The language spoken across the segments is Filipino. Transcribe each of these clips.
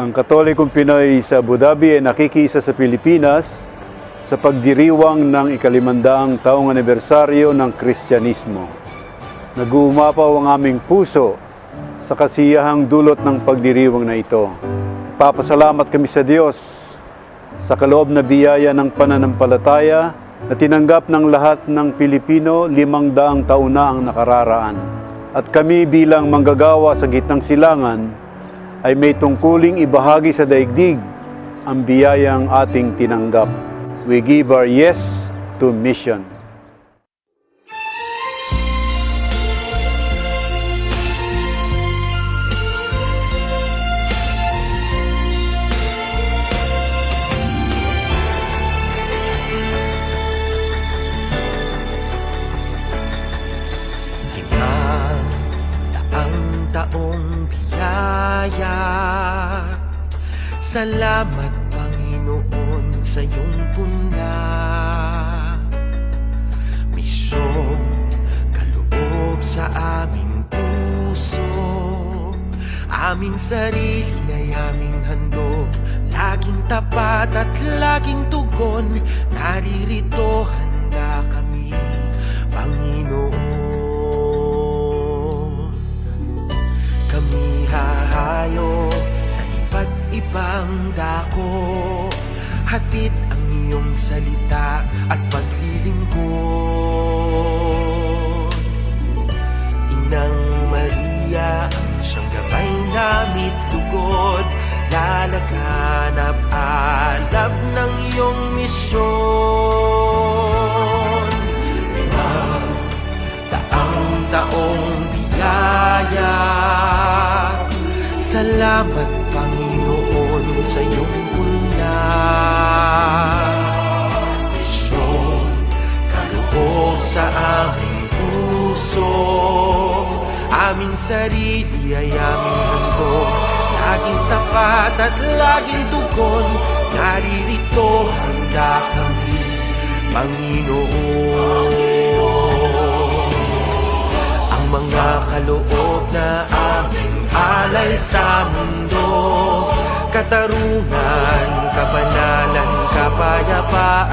Ang Katolikong Pinoy sa Abu Dhabi ay nakikisa sa Pilipinas sa pagdiriwang ng ikalimandaang taong anibersaryo ng Kristyanismo. Nag-uumapaw ang aming puso sa kasiyahang dulot ng pagdiriwang na ito. Papasalamat kami sa Diyos sa kaloob na biyaya ng pananampalataya na tinanggap ng lahat ng Pilipino limang daang taon na ang nakararaan. At kami bilang manggagawa sa gitnang silangan ay may tungkuling ibahagi sa daigdig ang biyayang ating tinanggap. We give our yes to mission. Taong biyaya Salamat Panginoon sa iyong punla Misyong kaloob sa aming puso. Aming sarili ay aming handog. Laging tapat at laging tugon. Naririto handa kami ibang dako Hatid ang iyong salita at paglilingkod. Inang Maria ang siyang gabay namit lugod Lalaganap alab ng iyong misyon. Limang daang taong biyaya Salamat sa iyong puna Misyon kaloob sa aming puso. Aming sarili ay aming handog Laging tapat at laging tugon Naririto handa kami Panginoon. Ang mga kaloob na aming alay sa mundo Katarungan, kabanalan, kapayapaan.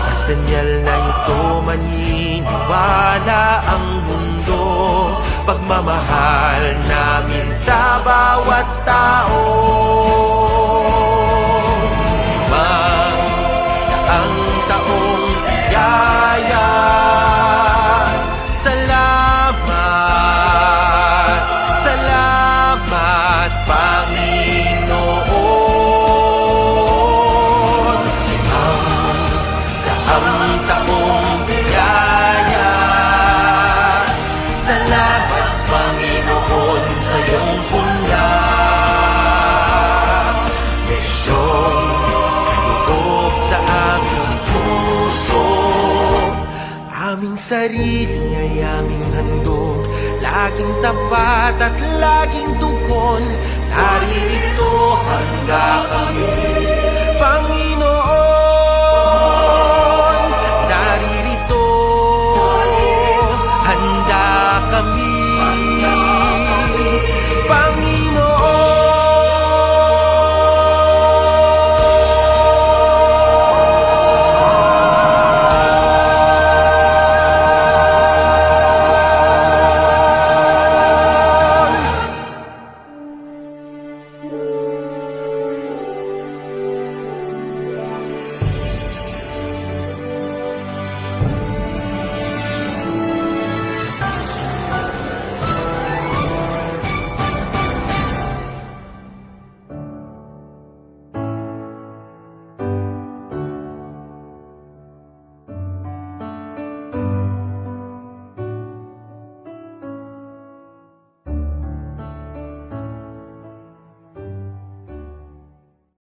Sa senyal na ito maniniwala ang mundo Pagmamahal namin sa bawat tao Ang taong biyaya. Salamat Panginoon sa iyong puna Misyong kaloob sa aming puso. Aming sarili ay aming handog. Laging tapat at laging tugon Naririto Panginoon Joy.